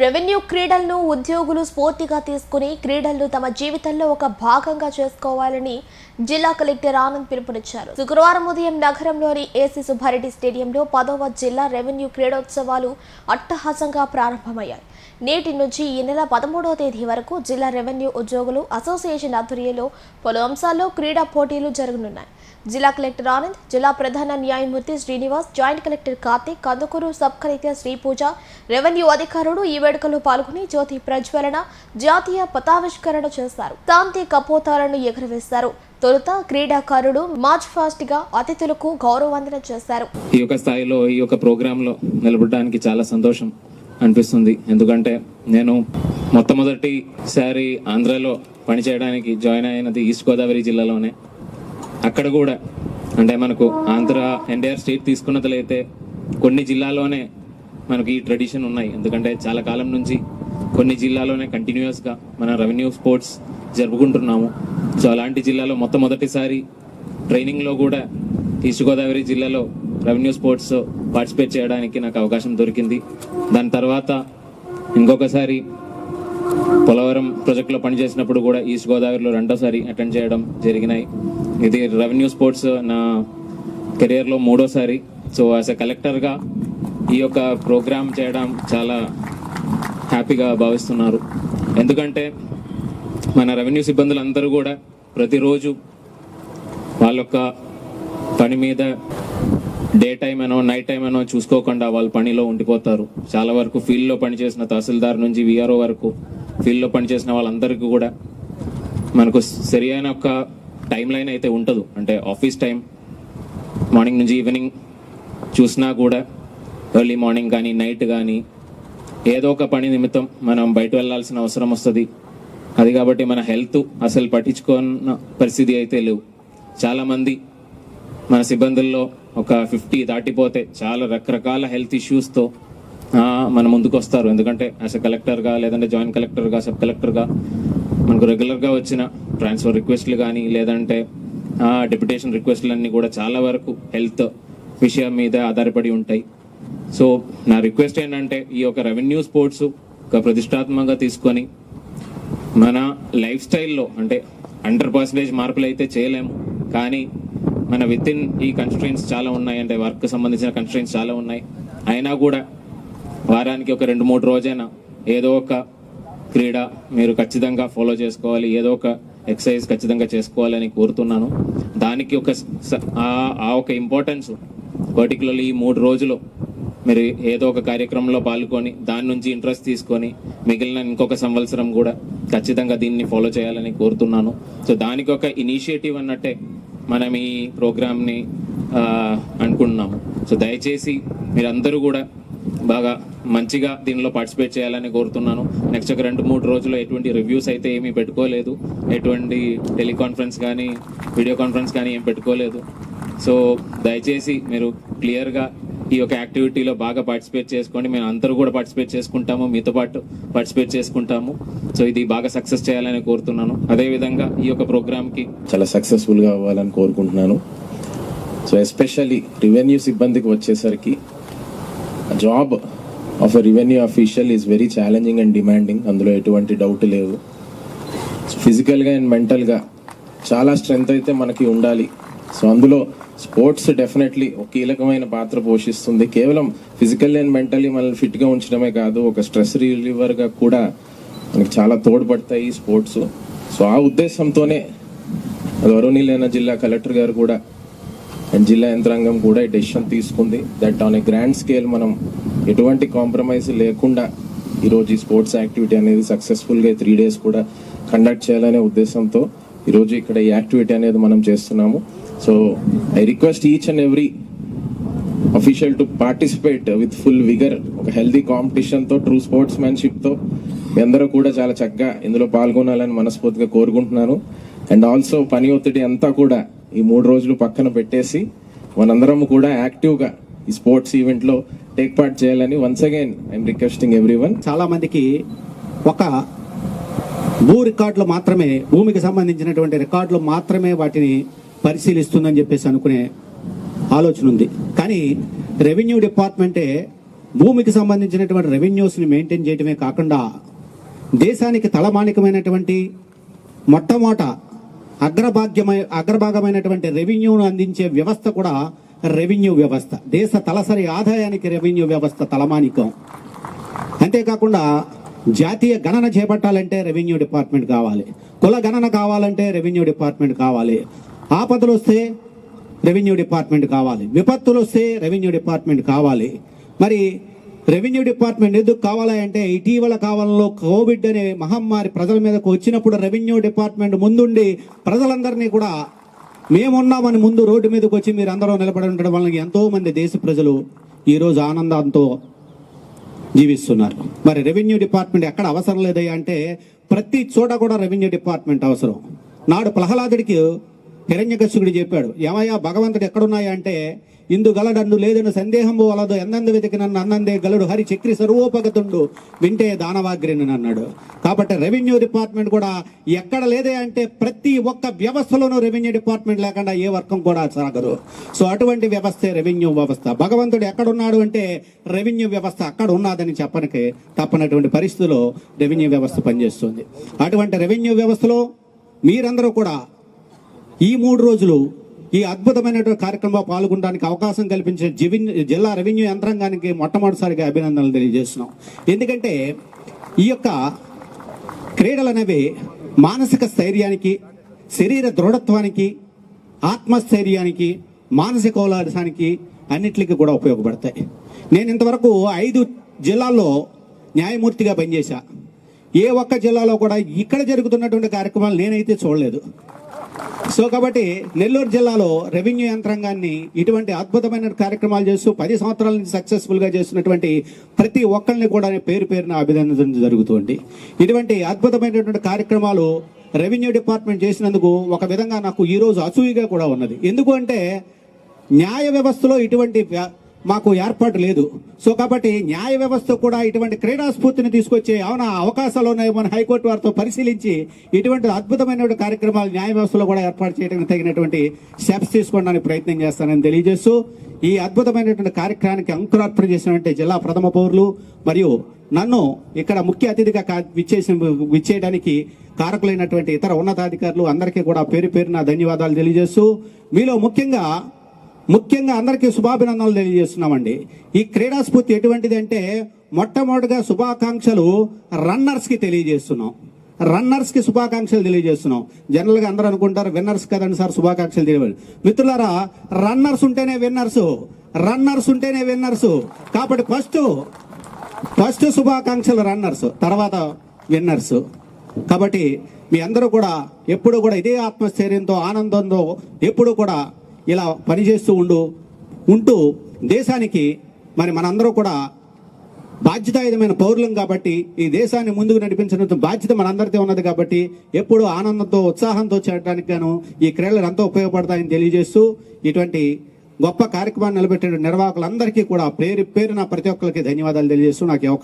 Revenue క్రీడలను ఉద్యోగులు స్ఫూర్తిగా తీసుకుని క్రీడలను తమ జీవితంలో ఒక భాగంగా చేసుకోవాలని జిల్లా కలెక్టర్ ఆనంద్ పిలుపునిచ్చారు. శుక్రవారం ఉదయం నగరంలోని ఏసీ సుబ్బారెడ్డి స్టేడియంలో పదవ జిల్లా రెవెన్యూ క్రీడోత్సవాలు అట్టహాసంగా ప్రారంభమయ్యాయి. నేటి నుంచి ఈ నెల పదమూడవ తేదీ వరకు జిల్లా రెవెన్యూ ఉద్యోగులు అసోసియేషన్ ఆధ్వర్యంలో పలు అంశాల్లో క్రీడా పోటీలు జరగనున్నాయి. జిల్లా కలెక్టర్ ఆనంద్ జిల్లా ప్రధాన న్యాయమూర్తి Srinivas joint collector Karthik Kandukur sub collector Sripuja revenue అధికారులు ఈ వేడుకలో పాల్గొని జ్యోతి ప్రజ్వలన జాతీయ పతావిష్కరణ చేస్తారు శాంతి కపోతాలను ఎగురవేస్తారు తొలుత క్రీడాకారుడు మార్చ్ ఫాస్ట్గా అతిథులకు గౌరవందన చేశారు. ఈ యొక్క స్థాయిలో ఈ యొక్క ప్రోగ్రాంలో నిలబడడానికి చాలా సంతోషం అనిపిస్తుంది. ఎందుకంటే నేను మొట్టమొదటిసారి ఆంధ్రాలో పనిచేయడానికి జాయిన్ అయినది ఈస్ట్ గోదావరి జిల్లాలోనే. అక్కడ కూడా అంటే మనకు ఆంధ్ర ఎన్టీఆర్ స్టేట్ తీసుకున్నట్లయితే కొన్ని జిల్లాలోనే మనకు ఈ ట్రెడిషన్ ఉన్నాయి. ఎందుకంటే చాలా కాలం నుంచి కొన్ని జిల్లాలోనే కంటిన్యూస్గా మన రెవెన్యూ స్పోర్ట్స్ జరుపుకుంటున్నాము. సో అలాంటి జిల్లాలో మొట్టమొదటిసారి ట్రైనింగ్లో కూడా ఈస్ట్ గోదావరి జిల్లాలో రెవెన్యూ స్పోర్ట్స్ పార్టిసిపేట్ చేయడానికి నాకు అవకాశం దొరికింది. దాని తర్వాత ఇంకొకసారి పోలవరం ప్రాజెక్టులో పనిచేసినప్పుడు కూడా ఈస్ట్ గోదావరిలో రెండోసారి అటెండ్ చేయడం జరిగినాయి. ఇది రెవెన్యూ స్పోర్ట్స్ నా కెరియర్లో మూడోసారి. సో యాజ్ ఎ కలెక్టర్గా ఈ యొక్క ప్రోగ్రామ్ చేయడం చాలా హ్యాపీగా భావిస్తున్నారు. ఎందుకంటే మన రెవెన్యూ సిబ్బందులందరూ కూడా ప్రతిరోజు వాళ్ళ యొక్క పని మీద డే టైం అనో నైట్ టైం అనో చూసుకోకుండా వాళ్ళ పనిలో ఉండిపోతారు. చాలా వరకు ఫీల్డ్లో పనిచేసిన తహసీల్దార్ నుంచి విఆర్ఓ వరకు ఫీల్డ్లో పనిచేసిన వాళ్ళందరికీ కూడా మనకు సరి అయిన ఒక టైం లైన్ అయితే ఉండదు అంటే ఆఫీస్ టైం మార్నింగ్ నుంచి ఈవినింగ్ చూసినా కూడా ఎర్లీ మార్నింగ్ కానీ నైట్ కానీ ఏదో ఒక పని నిమిత్తం మనం బయట వెళ్ళాల్సిన అవసరం వస్తుంది. అది కాబట్టి మన హెల్త్ అసలు పట్టించుకున్న పరిస్థితి అయితే లేవు. చాలామంది మన సిబ్బందుల్లో ఒక ఫిఫ్టీ దాటిపోతే చాలా రకరకాల హెల్త్ ఇష్యూస్తో మన ముందుకు వస్తారు. ఎందుకంటే యాజ్ అ కలెక్టర్గా లేదంటే జాయింట్ కలెక్టర్గా సబ్ కలెక్టర్గా మనకు రెగ్యులర్గా వచ్చిన ట్రాన్స్ఫర్ రిక్వెస్ట్లు కానీ లేదంటే డిప్యుటేషన్ రిక్వెస్ట్లు అన్నీ కూడా చాలా వరకు హెల్త్ విషయం మీద ఆధారపడి ఉంటాయి. సో నా రిక్వెస్ట్ ఏంటంటే ఈ యొక్క రెవెన్యూ స్పోర్ట్స్ ఒక ప్రతిష్టాత్మకంగా తీసుకొని మన లైఫ్ స్టైల్లో అంటే హండ్రెడ్ పర్సెంటేజ్ మార్పులు అయితే చేయలేము. కానీ మన విత్ ఇన్ ఈ కన్స్ట్రెయిన్స్ చాలా ఉన్నాయి. అంటే వర్క్ సంబంధించిన కన్స్ట్రెయిన్స్ చాలా ఉన్నాయి. అయినా కూడా వారానికి ఒక రెండు మూడు రోజైనా ఏదో ఒక క్రీడ మీరు ఖచ్చితంగా ఫాలో చేసుకోవాలి. ఏదో ఒక ఎక్సర్సైజ్ ఖచ్చితంగా చేసుకోవాలని కోరుతున్నాను. దానికి ఒక స- ఆ- ఆ ఒక ఇంపార్టెన్స్ పర్టికులర్లీ ఈ మూడు రోజులు మీరు ఏదో ఒక కార్యక్రమంలో పాల్గొని దాని నుంచి ఇంట్రెస్ట్ తీసుకొని మిగిలిన ఇంకొక సంవత్సరం కూడా ఖచ్చితంగా దీన్ని ఫాలో చేయాలని కోరుతున్నాను. సో దానికి ఒక ఇనిషియేటివ్ అన్నట్టే మనం ఈ ప్రోగ్రామ్ని అనుకుంటున్నాము. సో దయచేసి మీరందరూ కూడా బాగా మంచిగా దీనిలో పార్టిసిపేట్ చేయాలని కోరుతున్నాను. నెక్స్ట్ ఒక రెండు మూడు రోజుల్లో ఎటువంటి రివ్యూస్ అయితే ఏమీ పెట్టుకోలేదు. ఎటువంటి టెలికాన్ఫరెన్స్ కానీ వీడియో కాన్ఫరెన్స్ కానీ ఏం పెట్టుకోలేదు. సో దయచేసి మీరు క్లియర్గా ఈ యొక్క యాక్టివిటీలో బాగా పార్టిసిపేట్ చేసుకోండి. మేము అందరూ కూడా పార్టిసిపేట్ చేసుకుంటాము. మీతో పాటు పార్టిసిపేట్ చేసుకుంటాము. సో ఇది బాగా సక్సెస్ చేయాలని కోరుతున్నాను. అదేవిధంగా ఈ యొక్క ప్రోగ్రామ్కి చాలా సక్సెస్ఫుల్గా అవ్వాలని కోరుకుంటున్నాను. సో ఎస్పెషల్లీ రెవెన్యూ సిబ్బందికి వచ్చేసరికి job of a revenue official is very challenging and demanding అందులో ఎటువంటి డౌట్ లేదు ఫిజికల్గా అండ్ మెంటల్గా చాలా స్ట్రెంగ్త్ అయితే మనకి ఉండాలి. సో అందులో స్పోర్ట్స్ డెఫినెట్లీ ఒక కీలకమైన పాత్ర పోషిస్తుంది. కేవలం ఫిజికల్ అండ్ మెంటల్లీ మనల్ని ఫిట్గా ఉంచడమే కాదు ఒక స్ట్రెస్ రిలీవర్గా కూడా మనకి చాలా తోడ్పడతాయి ఈ స్పోర్ట్స్. సో ఆ ఉద్దేశంతోనే గౌరవనీయులైన జిల్లా కలెక్టర్ గారు కూడా అండ్ జిల్లా యంత్రాంగం కూడా ఈ డెసిషన్ తీసుకుంది. That on a grand scale మనం ఎటువంటి కాంప్రమైజ్ లేకుండా ఈరోజు ఈ స్పోర్ట్స్ యాక్టివిటీ అనేది సక్సెస్ఫుల్గా త్రీ డేస్ కూడా కండక్ట్ చేయాలనే ఉద్దేశంతో ఈరోజు ఇక్కడ ఈ యాక్టివిటీ అనేది మనం చేస్తున్నాము. So I request each and every official to participate with full vigour ఒక హెల్దీ కాంపిటీషన్తో ట్రూ స్పోర్ట్స్ మ్యాన్షిప్తో మీ అందరూ కూడా చాలా చక్కగా ఇందులో పాల్గొనాలని మనస్ఫూర్తిగా కోరుకుంటున్నాను. అండ్ ఆల్సో పని ఒత్తిడి అంతా కూడా ఈ మూడు రోజులు పక్కన పెట్టేసి మనందరం కూడా యాక్టివ్గా ఈ స్పోర్ట్స్ ఈవెంట్లో టేక్ పార్ట్ చేయాలని once again I'm requesting everyone చాలా మందికి ఒక భూ రికార్డులు మాత్రమే భూమికి సంబంధించినటువంటి రికార్డులు మాత్రమే వాటిని పరిశీలిస్తుందని చెప్పేసి అనుకునే ఆలోచన ఉంది. కానీ రెవెన్యూ డిపార్ట్మెంటే భూమికి సంబంధించినటువంటి రెవెన్యూస్ని మెయింటైన్ చేయడమే కాకుండా దేశానికి తలమానికమైనటువంటి మొట్టమొదట అగ్రభాగ్యమై అగ్రభాగమైనటువంటి రెవెన్యూను అందించే వ్యవస్థ కూడా రెవెన్యూ వ్యవస్థ. దేశ తలసరి ఆదాయానికి రెవెన్యూ వ్యవస్థ తలమానికం. అంతేకాకుండా జాతీయ గణన చేపట్టాలంటే రెవెన్యూ డిపార్ట్మెంట్ కావాలి. కుల గణన కావాలంటే రెవెన్యూ డిపార్ట్మెంట్ కావాలి. ఆపదలు వస్తే రెవెన్యూ డిపార్ట్మెంట్ కావాలి. విపత్తులు వస్తే రెవెన్యూ డిపార్ట్మెంట్ కావాలి. మరి రెవెన్యూ డిపార్ట్మెంట్ ఎందుకు కావాలి అంటే ఇటీవల కాలంలో కోవిడ్ అనే మహమ్మారి ప్రజల మీదకు వచ్చినప్పుడు రెవెన్యూ డిపార్ట్మెంట్ ముందుండి ప్రజలందరినీ కూడా మేమున్నామని ముందు రోడ్డు మీదకి వచ్చి మీరు అందరూ నిలబడి ఉండడం వల్ల ఎంతోమంది దేశ ప్రజలు ఈరోజు ఆనందంతో జీవిస్తున్నారు. మరి రెవెన్యూ డిపార్ట్మెంట్ ఎక్కడ అవసరం లేదయ్యా అంటే ప్రతి చోట కూడా రెవెన్యూ డిపార్ట్మెంట్ అవసరం. నాడు ప్రహ్లాదుడికి హిరణ్యకశుడు చెప్పాడు ఏమయ్యా భగవంతుడు ఎక్కడున్నాయంటే ఇందు గలడన్ను లేదని సందేహము వలదు ఎందందు వెతికి నన్ను అన్నందే గలడు హరి చక్రి సర్వోపగతుండు వింటే దానవాగ్రిని అన్నాడు. కాబట్టి రెవెన్యూ డిపార్ట్మెంట్ కూడా ఎక్కడ లేదే అంటే ప్రతి ఒక్క వ్యవస్థలోనూ రెవెన్యూ డిపార్ట్మెంట్ లేకుండా ఏ వర్గం కూడా సాగదు. సో అటువంటి వ్యవస్థే రెవెన్యూ వ్యవస్థ. భగవంతుడు ఎక్కడున్నాడు అంటే రెవెన్యూ వ్యవస్థ అక్కడ ఉన్నదని చెప్పనికి తప్పనటువంటి పరిస్థితిలో రెవెన్యూ వ్యవస్థ పనిచేస్తుంది. అటువంటి రెవెన్యూ వ్యవస్థలో మీరందరూ కూడా ఈ మూడు రోజులు ఈ అద్భుతమైనటువంటి కార్యక్రమంలో పాల్గొనడానికి అవకాశం కల్పించే జివిన్ జిల్లా రెవెన్యూ యంత్రాంగానికి మొట్టమొదటిసారిగా అభినందనలు తెలియజేస్తున్నాం. ఎందుకంటే ఈ యొక్క క్రీడలు అనేవి మానసిక స్థైర్యానికి శరీర దృఢత్వానికి ఆత్మస్థైర్యానికి మానసిక ఉల్లాసానికి అన్నిటికీ కూడా ఉపయోగపడతాయి. నేను ఇంతవరకు ఐదు జిల్లాల్లో న్యాయమూర్తిగా పనిచేశా. ఏ ఒక్క జిల్లాలో కూడా ఇక్కడ జరుగుతున్నటువంటి కార్యక్రమాలు నేనైతే చూడలేదు. సో కాబట్టి నెల్లూరు జిల్లాలో రెవెన్యూ యంత్రాంగాన్ని ఇటువంటి అద్భుతమైన కార్యక్రమాలు చేస్తూ పది సంవత్సరాల నుంచి సక్సెస్ఫుల్గా చేస్తున్నటువంటి ప్రతి ఒక్కరిని కూడా పేరు పేరున అభినందించడం జరుగుతుంది. ఇటువంటి అద్భుతమైనటువంటి కార్యక్రమాలు రెవెన్యూ డిపార్ట్మెంట్ చేసినందుకు ఒక విధంగా నాకు ఈరోజు రోజు అసూయగా కూడా ఉన్నది. ఎందుకు అంటే న్యాయ వ్యవస్థలో ఇటువంటి మాకు ఏర్పాటు లేదు. సో కాబట్టి న్యాయ వ్యవస్థ కూడా ఇటువంటి క్రీడా స్ఫూర్తిని తీసుకొచ్చే అవునా అవకాశాలు ఉన్నాయి మన హైకోర్టు వారితో పరిశీలించి ఇటువంటి అద్భుతమైన కార్యక్రమాలు న్యాయ వ్యవస్థలో కూడా ఏర్పాటు చేయడానికి తగినటువంటి స్టెప్స్ తీసుకోవడానికి ప్రయత్నం చేస్తానని తెలియజేస్తూ ఈ అద్భుతమైనటువంటి కార్యక్రమానికి అంకురార్పణ చేసినటువంటి జిల్లా ప్రథమ పౌరులు మరియు నన్ను ఇక్కడ ముఖ్య అతిథిగా కా- విచ్చేయడానికి కారకులైనటువంటి ఇతర ఉన్నతాధికారులు అందరికీ కూడా పేరు పేరున ధన్యవాదాలు తెలియజేస్తూ మీలో ముఖ్యంగా ముఖ్యంగా అందరికీ శుభాభినందనలు తెలియజేస్తున్నామండి. ఈ క్రీడా స్ఫూర్తి ఎటువంటిది అంటే మొట్టమొదటిగా శుభాకాంక్షలు రన్నర్స్కి తెలియజేస్తున్నాం. రన్నర్స్కి శుభాకాంక్షలు తెలియజేస్తున్నాం. జనరల్గా అందరూ అనుకుంటారు విన్నర్స్ కదండి సార్ శుభాకాంక్షలు తెలియదు మిత్రులారా రన్నర్స్ ఉంటేనే విన్నర్స్ రన్నర్స్ ఉంటేనే విన్నర్స్. కాబట్టి ఫస్ట్ ఫస్ట్ శుభాకాంక్షలు రన్నర్స్ తర్వాత విన్నర్స్. కాబట్టి మీ అందరూ కూడా ఎప్పుడు కూడా ఇదే ఆత్మస్థైర్యంతో ఆనందంతో ఎప్పుడు కూడా ఇలా పనిచేస్తూ ఉండు ఉంటూ దేశానికి మరి మనందరూ కూడా బాధ్యతాయుతమైన పౌరులం కాబట్టి ఈ దేశాన్ని ముందుకు నడిపించిన బాధ్యత మనందరితో ఉన్నది కాబట్టి ఎప్పుడు ఆనందంతో ఉత్సాహంతో చేయడానికి గాను ఈ క్రీడలు ఎంతో ఉపయోగపడతాయని తెలియజేస్తూ ఇటువంటి గొప్ప కార్యక్రమాన్ని నిలబెట్టిన నిర్వాహకులందరికీ కూడా పేరు పేరున ప్రతి ఒక్కరికి ధన్యవాదాలు తెలియజేస్తూ నాకు